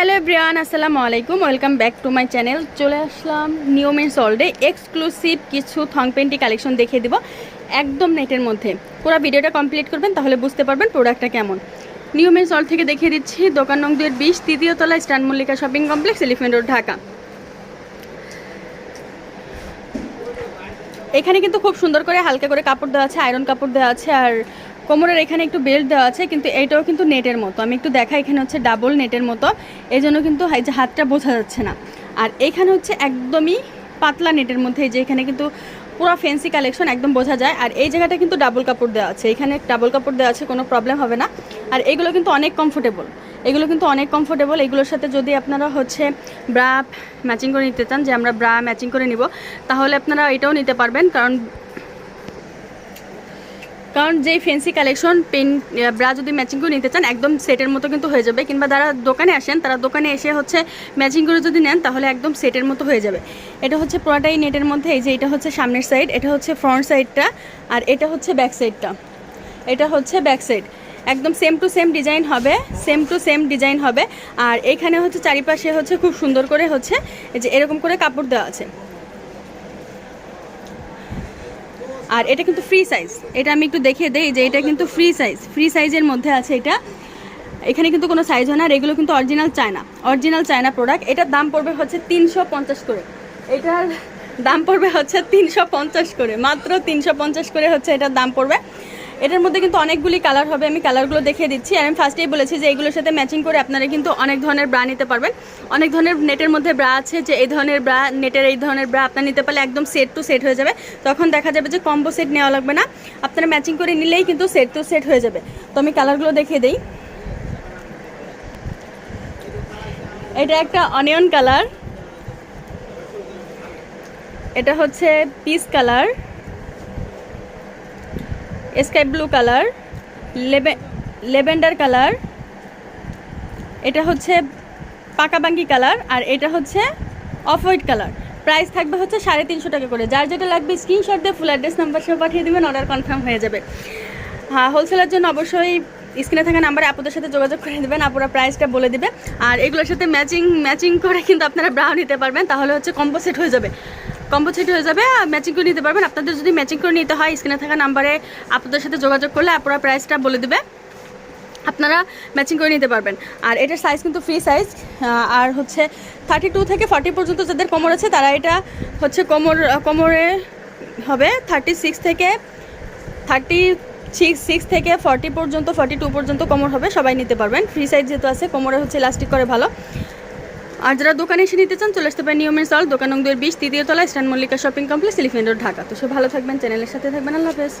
Hello Brian আসসালামু আলাইকুম। Welcome back to my channel চলে আসলাম নিয়মের সল্ডে এক্সক্লুসিভ কিছু থং পেন্টি কালেকশন দেখিয়ে দিব একদম নেটের মধ্যে। পুরো ভিডিওটা কমপ্লিট করবেন, তাহলে বুঝতে পারবেন প্রোডাক্টটা কেমন। নিয়মের সল থেকে দেখিয়ে দিচ্ছি দোকান নং দুয়ের বিশ, তৃতীয় তলা stand Mallika shopping complex Elephant Road Dhaka. এখানে কিন্তু খুব সুন্দর করে হালকা করে কাপড় দেওয়া আছে আয়রন কাপড় দেওয়া আছে, আর কোমরের এখানে একটু বেল্ট দেওয়া আছে, কিন্তু এইটাও কিন্তু নেটের মতো। আমি একটু দেখা এখানে হচ্ছে ডাবল নেটের মতো। এই জন্য কিন্তু যে হাতটা বোঝা যাচ্ছে না। আর এখানে হচ্ছে একদমই পাতলা নেটের মধ্যে যে এখানে কিন্তু পুরো ফেন্সি কালেকশন একদম বোঝা যায়। আর এই জায়গাটা কিন্তু ডাবল কাপড় দেওয়া আছে। এখানে ডাবল কাপড় দেওয়া আছে, কোনো প্রবলেম হবে না। আর এগুলো কিন্তু অনেক কমফোর্টেবল এগুলো কিন্তু অনেক কমফোর্টেবল এগুলোর সাথে যদি আপনারা হচ্ছে ব্রা ম্যাচিং করে নিতে চান, যে আমরা ব্রা ম্যাচিং করে নিব, তাহলে আপনারা এটাও নিতে পারবেন। কারণ কারণ যেই ফেন্সি কালেকশন পেন ব্রা যদি ম্যাচিং করে নিতে চান, একদম সেটের মতো কিন্তু হয়ে যাবে। কিংবা যারা দোকানে আসেন, তারা দোকানে এসে হচ্ছে ম্যাচিং করে যদি নেন, তাহলে একদম সেটের মতো হয়ে যাবে। এটা হচ্ছে পুরোটাই নেটের মধ্যে, এই যে এটা হচ্ছে সামনের সাইড এটা হচ্ছে ফ্রন্ট সাইডটা আর এটা হচ্ছে ব্যাক সাইডটা এটা হচ্ছে ব্যাক সাইড একদম সেম টু সেম ডিজাইন হবে সেম টু সেম ডিজাইন হবে। আর এখানে হচ্ছে চারিপাশে হচ্ছে খুব সুন্দর করে হচ্ছে যে এরকম করে কাপড় দেওয়া আছে। আর এটা কিন্তু ফ্রি সাইজ এটা আমি একটু দেখিয়ে দেই যে এটা কিন্তু ফ্রি সাইজ ফ্রি সাইজের মধ্যে আছে এটা। এখানে কিন্তু কোনো সাইজ হয় না আর এগুলো কিন্তু original China. Original China product এটার দাম পড়বে হচ্ছে তিনশো পঞ্চাশ করে। এটার দাম পড়বে হচ্ছে তিনশো পঞ্চাশ করে। মাত্র তিনশো পঞ্চাশ করে হচ্ছে এটার দাম পড়বে। এটার মধ্যে কিন্তু অনেকগুলি কালার হবে, আমি কালারগুলো দেখিয়ে দিচ্ছি। আর আমি ফার্স্টেই বলেছি যে এগুলোর সাথে ম্যাচিং করে আপনারা কিন্তু অনেক ধরনের ব্রা নিতে পারবেন। অনেক ধরনের নেটের মধ্যে ব্রা আছে যে এই ধরনের ব্রা নেটের এই ধরনের ব্রা আপনার নিতে পারলে একদম সেট টু সেট হয়ে যাবে। তখন দেখা যাবে যে কম্বো সেট নেওয়া লাগবে না। আপনারা ম্যাচিং করে নিলেই কিন্তু সেট টু সেট হয়ে যাবে। তো আমি কালারগুলো দেখিয়ে দিই। এটা একটা অনিয়ন কালার এটা হচ্ছে peach colour sky blue colour lavender colour, এটা হচ্ছে পাকাবাঙ্গি কালার আর এটা হচ্ছে অফ হোয়াইট কালার। প্রাইস থাকবে হচ্ছে সাড়ে তিনশো টাকা করে। যার যেটা লাগবে স্ক্রিনশট দিয়ে ফুল অ্যাড্রেস নাম্বার সহ পাঠিয়ে দেবেন অর্ডার কনফার্ম হয়ে যাবে। হ্যাঁ হোলসেলের জন্য অবশ্যই স্ক্রিনে থাকা নাম্বারে আপুদের সাথে যোগাযোগ করে দেবেন আপুরা প্রাইসটা বলে দিবে। আর এগুলোর সাথে ম্যাচিং ম্যাচিং করে কিন্তু আপনারা ব্রাউ নিতে পারবেন, তাহলে হচ্ছে কম্বো সেট হয়ে যাবে। কম্বো সেট হয়ে যাবে ম্যাচিং করে নিতে পারবেন। আপনাদের যদি ম্যাচিং করে নিতে হয় স্ক্রিনে থাকা নাম্বারে আপনাদের সাথে যোগাযোগ করলে আপনারা প্রাইসটা বলে দেবে। আপনারা ম্যাচিং করে নিতে পারবেন। আর এটার সাইজ কিন্তু ফ্রি সাইজ আর হচ্ছে থার্টি টু থেকে ফর্টি পর্যন্ত যাদের কোমর আছে, তারা এটা হচ্ছে কোমর, কোমরে হবে থার্টি সিক্স থেকে থার্টি সিক্স সিক্স থেকে ফর্টি পর্যন্ত ফর্টি টু পর্যন্ত কোমর হবে, সবাই নিতে পারবেন। ফ্রি সাইজ যেহেতু আছে, কোমরে হচ্ছে ইলাস্টিক করে ভালো। আর যারা দোকানে এসে নিতে চান, চলে আসতে পারেন নিয়মের সল দোকান নং বিশ তৃতীয় তলায় stand Mallika shopping complex Elephant Dhaka. তো সে ভালো থাকবেন, চ্যানেলের সাথে থাকবেন, আল্লাহ হাফেজ।